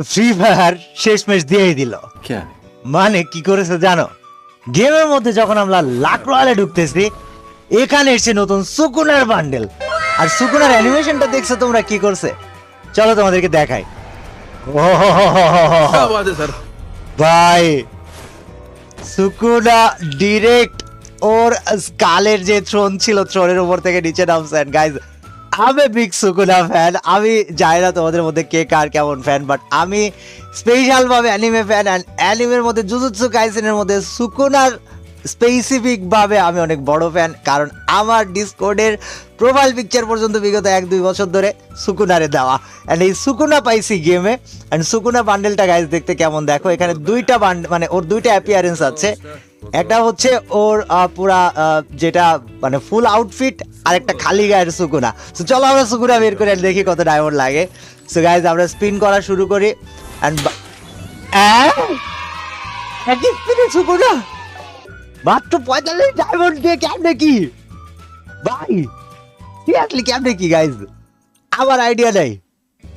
তো free fire শেষ match দিয়েই দিল। মানে কি করেছে জানো? গেমের মধ্যে যখন আমরা লাখ রয়ালে ঢুকতেছি এখানে এসে নতুন সুকুনার বান্ডেল আর সুকুনার অ্যানিমেশনটা দেখছ তোমরা কি করছে? চলো তোমাদেরকে দেখাই। ভাই সুকুনা ডিরেক্ট ওর স্কালের যে থ্রোন ছিল থ্রোনের উপর থেকে নিচে নামছে। গাইজ আমি বিগ সুকুনা ফ্যান আমি জানি না তোমাদের মধ্যে কে কার কেমন ফ্যান বাট আমি স্পেশাল ভাবে অ্যানিমে ফ্যান অ্যান্ড অ্যানিমের মধ্যে জুজুৎসু কাইসেনের মধ্যে সুকুনার স্পেসিফিকভাবে আমি অনেক বড় ফ্যান কারণ আমার ডিসকোডের প্রোফাইল পিকচার পর্যন্ত বিগত এক, দুই বছর ধরে সুকুনারে দেওয়া। অ্যান্ড এই সুকুনা পাইছি গেমে অ্যান্ড সুকুনা বান্ডেলটা গাইজ দেখতে কেমন, দেখো এখানে দুইটা বান্ড মানে ওর দুইটা অ্যাপিয়ারেন্স আছে। একটা হচ্ছে ওর পুরা যেটা মানে ফুল আউটফিট আর একটা খালি গায়ের সুকুনা তো চলো আমরা সুকুনা বের করে দেখি কত ডায়মন্ড লাগে। সো গাইজ আমরা স্পিন করা শুরু করি। অ্যান্ড স্পিনে সুকুনা মাত্র পঁয়তাল্লিশ ডায়মন্ড দিয়ে কেমনে কি? ভাই সিরিয়াসলি কেমনে কি গাইজ আমার আইডিয়া নাই।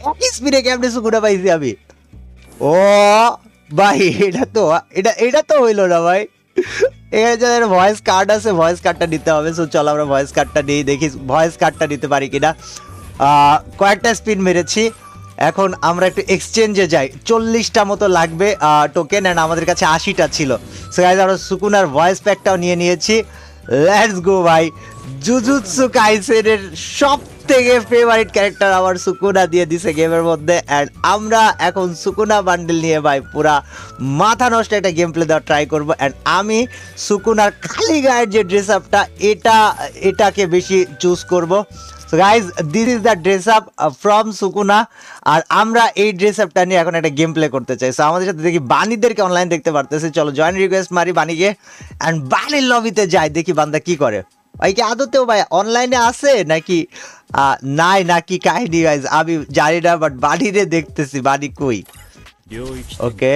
একই স্পিনে কেমনে সুকুনা পাইছি আমি? ও, ভাই, এটা তো, এটা এটা তো হইল না, ভাই। এখানে যাদের ভয়েস কার্ড আছে ভয়েস কার্ডটা নিতে হবে। সো চলো আমরা ভয়েস কার্ডটা নিয়ে দেখি ভয়েস কার্ডটা নিতে পারি কিনা। কয়েকটা স্পিন মেরেছি। এখন আমরা একটু এক্সচেঞ্জে যাই। চল্লিশটা মতো লাগবে টোকেন অ্যান্ড আমাদের কাছে আশিটা ছিল। সো গাইজ আমরা সুকুনার ভয়েস প্যাকটাও নিয়ে নিয়েছি। লেটস গো ভাই। জুজুৎসু কাইসেনের সব থেকে ফেভারিট ক্যারেক্টার আমার সুকুনা দিয়ে দিছে গেমের মধ্যে অ্যান্ড আমরা এখন সুকুনা বান্ডেল নিয়ে ভাই পুরা মাথা নষ্ট একটা গেম প্লে দেওয়ার ট্রাই করব অ্যান্ড আমি সুকুনার খালি গায়ের যে ড্রেস আপটা এটা, এটাকে বেশি চুজ করব। So guys this is the dress up from Sukuna, আর আমরা এই ড্রেস আপটা নিয়ে এখন একটা গেম প্লে করতে চাই। সো আমাদের সাথে দেখি বাণীদেরকে অনলাইন দেখতে পারতেছি। চলো জয়েন রিকোয়েস্ট মারি বাণীকে অ্যান্ড বাণীর লবিতে যাই, দেখি বান্দা কি করে। ভাই কি আদতেও ভাই অনলাইনে আছে নাকি? নাই নাকি কাহিনী গাইজ আমি জানি না বাট বাণীরে দেখতেছি বাণী কই? ওকে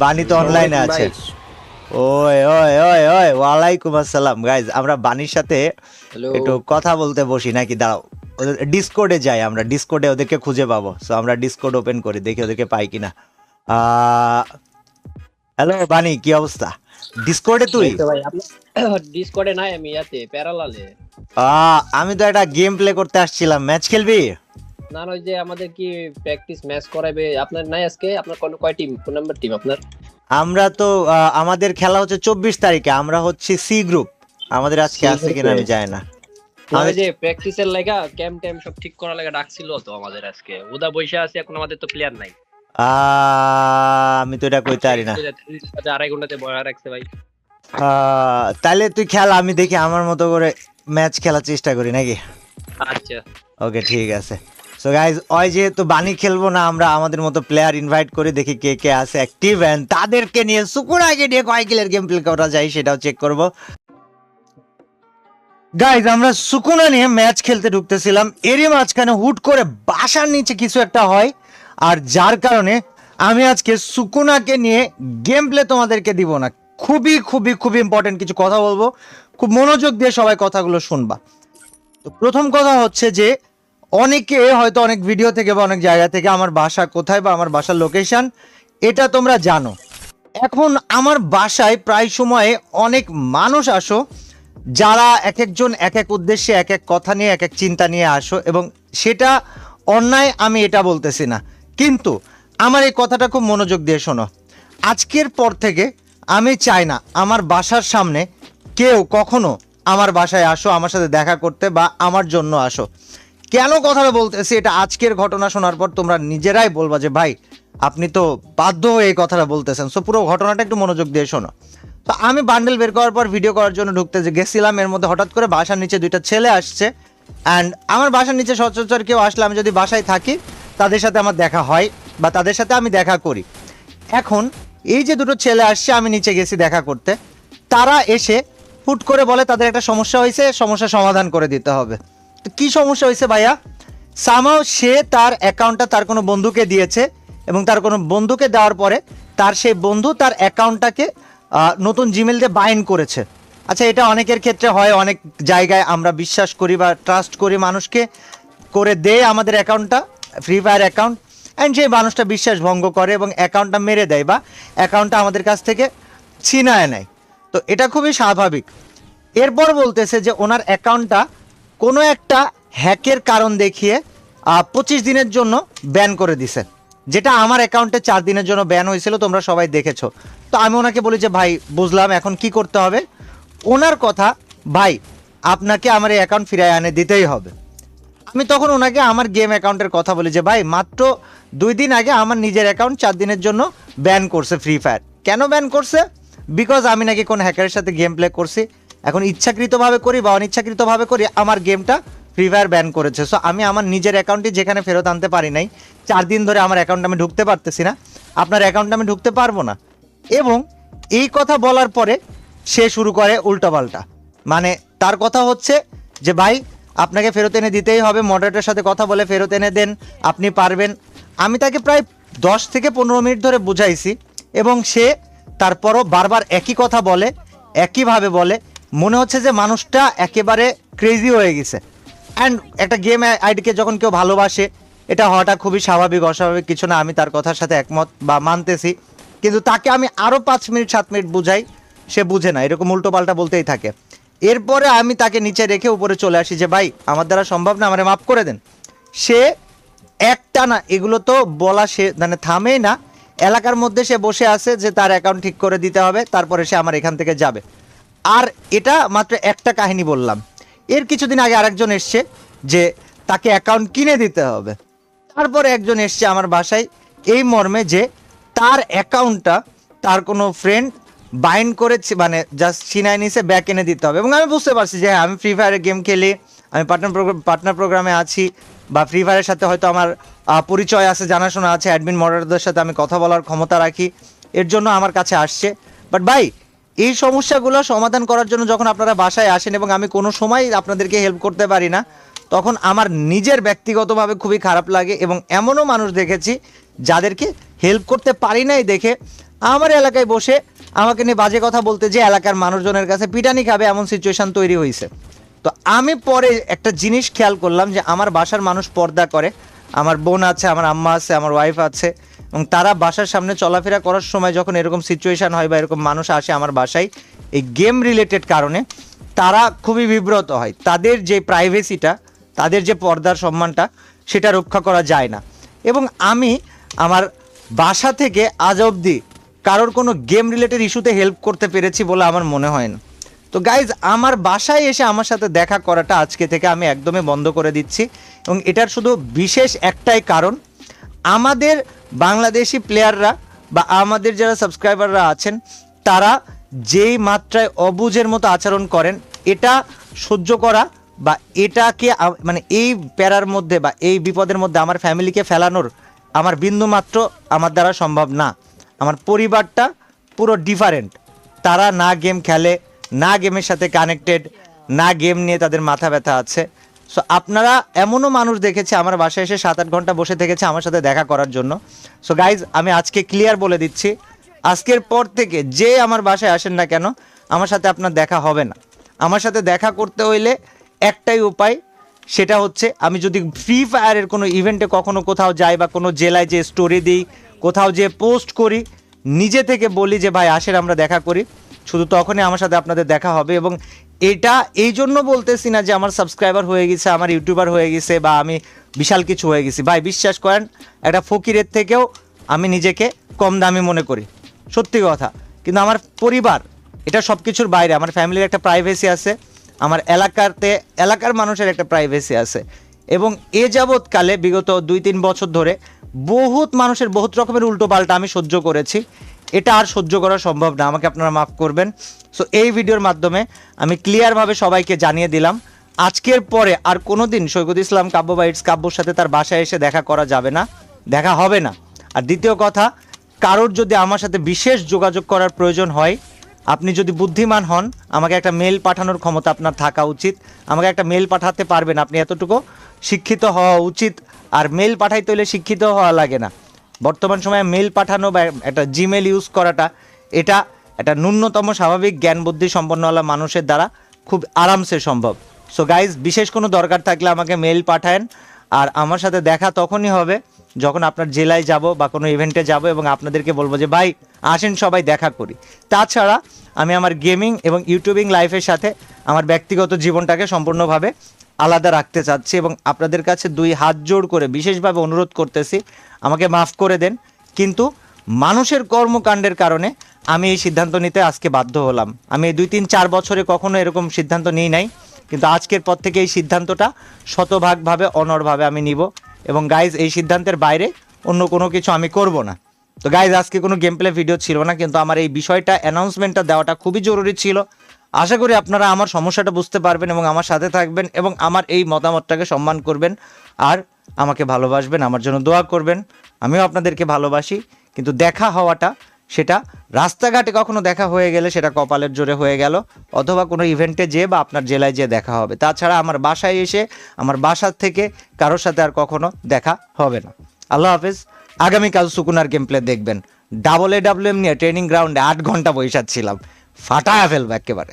বাণী তো অনলাইনে আছে। ওই ওই ওই ওই ওয়ালাইকুম আসসালাম গাইজ আমরা বাণীর সাথে একটু কথা বলতে বসি নাকি? দাঁড়াও ডিসকোডে যাই আমরা ডিসকোডে ওদেরকে খুঁজে পাবো। সো আমরা ডিসকোড ওপেন করি দেখি ওদেরকে পাই কিনা। হ্যালো বানি কি অবস্থা? ডিসকোডে তুই? ডিসকর্ডে নাই আমি ইয়াতে প্যারালালে আমি তো একটা গেম প্লে করতে আসছিলাম। ম্যাচ খেলবি? না না, ওই যে আমাদের কি প্র্যাকটিস ম্যাচ করাবে আপনার নাই আজকে? আপনার কোন কয় টিম কোন নাম্বার টিম আপনার? আমরা তো আমাদের খেলা হচ্ছে চব্বিশ তারিখে। আমরা হচ্ছে সি গ্রুপ আমাদের আজকে আছে কিনা আমি জানি না। ওই আমাদের- যে প্র্যাকটিসের লাগা ক্যাম্প ট্যাম্প সব ঠিক করার লাগা ডাকছিল তো আমাদের আজকে। ওদা বসে আছে এখন আমাদের তো প্লেয়ার নাই। আমি তো এটা কইতে পারি না। আড়াই ঘন্টাতে বয়া রাখছে ভাই। তাহলে তুই খেল আমি দেখি আমার মতো করে ম্যাচ খেলার চেষ্টা করি নাকি? আচ্ছা। ওকে ঠিক আছে। সো গাইজ ওই যেহেতু বানি খেলব না আমরা আমাদের মতো প্লেয়ার ইনভাইট করে দেখি কে কে আছে অ্যাক্টিভ এন্ড তাদেরকে নিয়ে সুকুরাকে নিয়ে কয় কিলের গেম প্লে করা যায় সেটাও চেক করব। গাইজ আমরা সুকুনা নিয়ে ম্যাচ খেলতে ঢুকতেছিলাম। এরই মাঝখানে হুট করে বাসার নিচে কিছু একটা হয়, আর যার কারণে আমি আজকে সুকুনাকে নিয়ে গেম প্লে তোমাদেরকে দিব না। খুবই খুবই খুবই ইম্পর্টেন্ট কিছু কথা বলব। খুব মনোযোগ দিয়ে সবাই কথাগুলো শুনবা। তো প্রথম কথা হচ্ছে যে, অনেকে হয়তো অনেক ভিডিও থেকে বা অনেক জায়গা থেকে আমার বাসা কোথায় বা আমার বাসার লোকেশন এটা তোমরা জানো। এখন আমার বাসায় প্রায় সময়ে অনেক মানুষ আসো যারা এক একজন, এক এক উদ্দেশ্যে, এক এক কথা নিয়ে, এক এক চিন্তা নিয়ে আসো এবং সেটা অন্যায় আমি এটা বলতেছি না। কিন্তু আমার এই কথাটা খুব মনোযোগ দিয়ে শোনো। আজকের পর থেকে আমি চাই না আমার বাসার সামনে কেউ কখনো আমার বাসায় আসো, আমার সাথে দেখা করতে বা আমার জন্য আসো। কেন কথাটা বলতেছি? এটা আজকের ঘটনা শোনার পর তোমরা নিজেরাই বলবা যে, ভাই, আপনি তো বাধ্য হয়ে এই কথাটা বলতেছেন। সো পুরো ঘটনাটা একটু মনোযোগ দিয়ে শোনো। তো আমি বান্ডেল বের করার পর ভিডিও করার জন্য ঢুকতে যে গেছিলাম, এর মধ্যে হঠাৎ করে বাসার নিচে দুইটা ছেলে আসছে। অ্যান্ড আমার বাসার নিচে সচরাচর কেউ আসলে আমি যদি বাসায় থাকি, তাদের সাথে আমার দেখা হয় বা তাদের সাথে আমি দেখা করি। এখন এই যে দুটো ছেলে আসছে, আমি নিচে গেছি দেখা করতে। তারা এসে হুট করে বলে, তাদের একটা সমস্যা হয়েছে সমস্যা সমাধান করে দিতে হবে। তো কী সমস্যা হয়েছে ভাইয়া? সামাও সে তার অ্যাকাউন্টটা তার কোনো বন্ধুকে দিয়েছে এবং তার কোনো বন্ধুকে দেওয়ার পরে তার সেই বন্ধু তার অ্যাকাউন্টটাকে নতুন জিমেল দিয়ে বাইন্ড করেছে। আচ্ছা এটা অনেকের ক্ষেত্রে হয়, অনেক জায়গায় আমরা বিশ্বাস করি বা ট্রাস্ট করি মানুষকে করে দেয় আমাদের অ্যাকাউন্টটা ফ্রি ফায়ার অ্যাকাউন্ট অ্যান্ড সেই মানুষটা বিশ্বাস ভঙ্গ করে এবং অ্যাকাউন্টটা মেরে দেয় বা অ্যাকাউন্টটা আমাদের কাছ থেকে ছিনায় নেয়। তো এটা খুবই স্বাভাবিক। এরপর বলতেছে যে ওনার অ্যাকাউন্টটা কোনো একটা হ্যাকের কারণ দেখিয়ে পঁচিশ দিনের জন্য ব্যান করে দিছে। যেটা আমার অ্যাকাউন্টে চার দিনের জন্য ব্যান হয়েছিল, তোমরা সবাই দেখেছ। তো আমি ওনাকে বলি যে, ভাই, বুঝলাম, এখন কি করতে হবে? ওনার কথা, ভাই, আপনাকে আমার এই অ্যাকাউন্ট ফিরিয়ে আনে, দিতেই হবে। আমি তখন ওনাকে আমার গেম অ্যাকাউন্টের কথা বলি যে, ভাই, মাত্র দুই দিন আগে আমার নিজের অ্যাকাউন্ট চার দিনের জন্য ব্যান করছে ফ্রি ফায়ার কেন ব্যান করছে? বিকজ আমি নাকি কোন হ্যাকারের সাথে গেম প্লে করছি। এখন ইচ্ছাকৃতভাবে করি বা অনিচ্ছাকৃতভাবে করি, আমার গেমটা ফ্রি ফায়ার ব্যান করেছে। সো আমি আমার নিজের অ্যাকাউন্টটি যেখানে ফেরত আনতে পারি নাই, চার দিন ধরে আমার অ্যাকাউন্ট আমি ঢুকতে পারতেছি না। আপনার অ্যাকাউন্টে আমি ঢুকতে পারব না। এবং এই কথা বলার পরে সে শুরু করে উল্টাপাল্টা। মানে তার কথা হচ্ছে যে, ভাই, আপনাকে ফেরত এনে দিতেই হবে। মডারেটের সাথে কথা বলে ফেরত এনে দেন। আপনি পারবেন। আমি তাকে প্রায় দশ থেকে পনেরো মিনিট ধরে বুঝাইছি এবং সে তারপরও বারবার একই কথা বলে, একইভাবে বলে। মনে হচ্ছে যে, মানুষটা একেবারে ক্রেজি হয়ে গেছে। অ্যান্ড একটা গেম আইডিকে যখন কেউ ভালোবাসে, এটা হওয়াটা খুবই স্বাভাবিক, অস্বাভাবিক কিছু না, আমি তার কথার সাথে একমত বা মানতেছি। কিন্তু তাকে আমি আরও পাঁচ মিনিট, সাত মিনিট বুঝাই, সে বুঝে না, এরকম উল্টো পাল্টা বলতেই থাকে। এরপরে আমি তাকে নিচে রেখে উপরে চলে আসি যে, ভাই, আমার দ্বারা সম্ভব না, আমারে মাফ করে দেন। সে একটা না, এগুলো তো বলা সে মানে থামেই না। এলাকার মধ্যে সে বসে আছে যে, তার অ্যাকাউন্ট ঠিক করে দিতে হবে, তারপরে সে আমার এখান থেকে যাবে। আর এটা মাত্র একটা কাহিনী বললাম। এর কিছুদিন আগে আরেকজন এসছে যে তাকে অ্যাকাউন্ট কিনে দিতে হবে। তারপরে একজন এসছে আমার বাসায় এই মর্মে যে তার অ্যাকাউন্টটা তার কোনো ফ্রেন্ড বাইন্ড করেছে মানে জাস্ট ছিনায় নিছে ব্যাক এনে দিতে হবে। এবং আমি বুঝতে পারছি যে হ্যাঁ আমি ফ্রি ফায়ারে গেম খেলি, আমি পার্টনার প্রোগ্রাম পার্টনার প্রোগ্রামে আছি, বা ফ্রি ফায়ারের সাথে হয়তো আমার পরিচয় আছে, জানাশোনা আছে অ্যাডমিন মডারদের সাথে আমি কথা বলার ক্ষমতা রাখি, এর জন্য আমার কাছে আসছে। বাট ভাই এই সমস্যাগুলো সমাধান করার জন্য যখন আপনারা বাসায় আসেন এবং আমি কোনো সময় আপনাদেরকে হেল্প করতে পারি না, তখন আমার নিজের ব্যক্তিগতভাবে খুবই খারাপ লাগে এবং এমনও মানুষ দেখেছি যাদেরকে হেল্প করতে পারি নাই দেখে আমার এলাকায় বসে আমাকে নিয়ে বাজে কথা বলতে যে এলাকার মানুষজনের কাছে পিটানি খাবে এমন সিচুয়েশন তৈরি হয়েছে তো আমি পরে একটা জিনিস খেয়াল করলাম যে আমার বাসার মানুষ পর্দা করে। আমার বোন আছে, আমার আম্মা আছে, আমার ওয়াইফ আছে। এবং তারা বাসার সামনে চলাফেরা করার সময় যখন এরকম সিচুয়েশান হয় বা এরকম মানুষ আসে আমার বাসায়, এই গেম রিলেটেড কারণে তারা খুবই বিব্রত হয়। তাদের যে প্রাইভেসিটা তাদের যে পর্দার সম্মানটা, সেটা রক্ষা করা যায় না। এবং আমি আমার বাসা থেকে আজ অবধি কারোর কোনো গেম রিলেটেড ইস্যুতে হেল্প করতে পেরেছি বলে আমার মনে হয় না। তো গাইজ আমার বাসায় এসে আমার সাথে দেখা করাটা আজকে থেকে আমি একদমই বন্ধ করে দিচ্ছি। এবং এটার শুধু বিশেষ একটাই কারণ, আমাদের বাংলাদেশি প্লেয়াররা বা আমাদের যারা সাবস্ক্রাইবাররা আছেন, তারা যেই মাত্রায় অবুঝের মতো আচরণ করেন, এটা সহ্য করা বা এটাকে মানে এই প্যারার মধ্যে বা এই বিপদের মধ্যে আমার ফ্যামিলিকে ফেলানোর আমার বিন্দু মাত্র আমার দ্বারা সম্ভব না। আমার পরিবারটা পুরো ডিফারেন্ট তারা না গেম খেলে, না গেমের সাথে কানেক্টেড না গেম নিয়ে তাদের মাথা ব্যথা আছে। সো আপনারা এমনও মানুষ দেখেছে, আমার বাসায় এসে সাত আট ঘণ্টা বসে থেকেছে আমার সাথে দেখা করার জন্য। সো গাইজ আমি আজকে ক্লিয়ার বলে দিচ্ছি, আজকের পর থেকে যে আমার বাসায় আসেন না কেন, আমার সাথে আপনার দেখা হবে না। আমার সাথে দেখা করতে হইলে একটাই উপায়, সেটা হচ্ছে আমি যদি ফ্রি ফায়ারের কোনো ইভেন্টে কখনো কোথাও যাই বা কোনো জেলায় যে স্টোরি দিই, কোথাও যে পোস্ট করি, নিজে থেকে বলি যে, ভাই, আসেন, আমরা দেখা করি। শুধু তখনই আমার সাথে আপনাদের দেখা হবে এবং এটা এই জন্য বলতেছি না যে আমার সাবস্ক্রাইবার হয়ে গেছে, আমার ইউটিউবার হয়ে গেছে বা আমি বিশাল কিছু হয়ে গেছি। ভাই, বিশ্বাস করেন, একটা ফকিরের থেকেও আমি নিজেকে কম দামি মনে করি। সত্যি কথা। কিন্তু আমার পরিবার, এটা সব কিছুর বাইরে। আমার ফ্যামিলির একটা প্রাইভেসি আছে, আমার এলাকাতে, এলাকার মানুষের একটা প্রাইভেসি আছে। এবং এ যাবৎকালে বিগত দুই তিন বছর ধরে বহুত মানুষের বহুত রকমের উল্টো পাল্টা আমি সহ্য করেছি। এটা আর সহ্য করা সম্ভব না, আমাকে আপনারা মাফ করবেন। সো এই ভিডিওর মাধ্যমে আমি ক্লিয়ারভাবে সবাইকে জানিয়ে দিলাম, আজকের পরে আর কোনো দিন সৈকত ইসলাম কাব্য বাইটস কাব্যর সাথে তার বাসায় এসে দেখা করা যাবে না, দেখা হবে না। আর দ্বিতীয় কথা, কারোর যদি আমার সাথে বিশেষ যোগাযোগ করার প্রয়োজন হয়, আপনি যদি বুদ্ধিমান হন, আমাকে একটা মেল পাঠানোর ক্ষমতা আপনার থাকা উচিত। আমাকে একটা মেল পাঠাতে পারবেন, আপনি এতটুকু শিক্ষিত হওয়া উচিত। আর মেল পাঠাইতে হলে শিক্ষিত হওয়া লাগে না। বর্তমান সময়ে মেল পাঠানো বা একটা জিমেল ইউজ করাটা, এটা একটা ন্যূনতম স্বাভাবিক জ্ঞান বুদ্ধি সম্পন্নওয়ালা মানুষের দ্বারা খুব আরামসে সম্ভব। সো গাইজ বিশেষ কোনো দরকার থাকলে আমাকে মেল পাঠায়েন, আর আমার সাথে দেখা তখনই হবে যখন আপনার জেলায় যাব বা কোনো ইভেন্টে যাব এবং আপনাদেরকে বলব যে, ভাই, আসেন সবাই দেখা করি। তাছাড়া আমি আমার গেমিং এবং ইউটিউবিং লাইফের সাথে আমার ব্যক্তিগত জীবনটাকে সম্পূর্ণভাবে আলাদা রাখতে চাচ্ছি এবং আপনাদের কাছে দুই হাত জোড় করে বিশেষভাবে অনুরোধ করতেছি, আমাকে মাফ করে দেন। কিন্তু মানুষের কর্মকাণ্ডের কারণে আমি এই সিদ্ধান্ত নিতে আজকে বাধ্য হলাম। আমি দুই তিন চার বছরে কখনো এরকম সিদ্ধান্ত নিই নাই, কিন্তু আজকের পর থেকে এই সিদ্ধান্তটা শতভাগভাবে অনরভাবে আমি নিব এবং গাইজ এই সিদ্ধান্তের বাইরে অন্য কোনো কিছু আমি করব না। তো গাইজ আজকে কোনো গেম প্লে ভিডিও ছিল না, কিন্তু আমার এই বিষয়টা অ্যানাউন্সমেন্টটা দেওয়াটা খুবই জরুরি ছিল। আশা করি আপনারা আমার সমস্যাটা বুঝতে পারবেন এবং আমার সাথে থাকবেন এবং আমার এই মতামতটাকে সম্মান করবেন আর আমাকে ভালোবাসবেন, আমার জন্য দোয়া করবেন। আমিও আপনাদেরকে ভালোবাসি, কিন্তু দেখা হওয়াটা, সেটা রাস্তাঘাটে কখনো দেখা হয়ে গেলে সেটা কপালের জোরে হয়ে গেল, অথবা কোনো ইভেন্টে যেয়ে বা আপনার জেলায় যেয়ে দেখা হবে। তাছাড়া আমার বাসায় এসে, আমার বাসার থেকে কারোর সাথে আর কখনো দেখা হবে না। আল্লাহ হাফেজ। আগামীকাল সুকুনার গেম প্লে দেখবেন। ডাবল এ ডাব্লিউ এম নিয়ে ট্রেনিং গ্রাউন্ডে আট ঘণ্টা বসে ছিলাম ফাটায়া ফেলব একেবারে।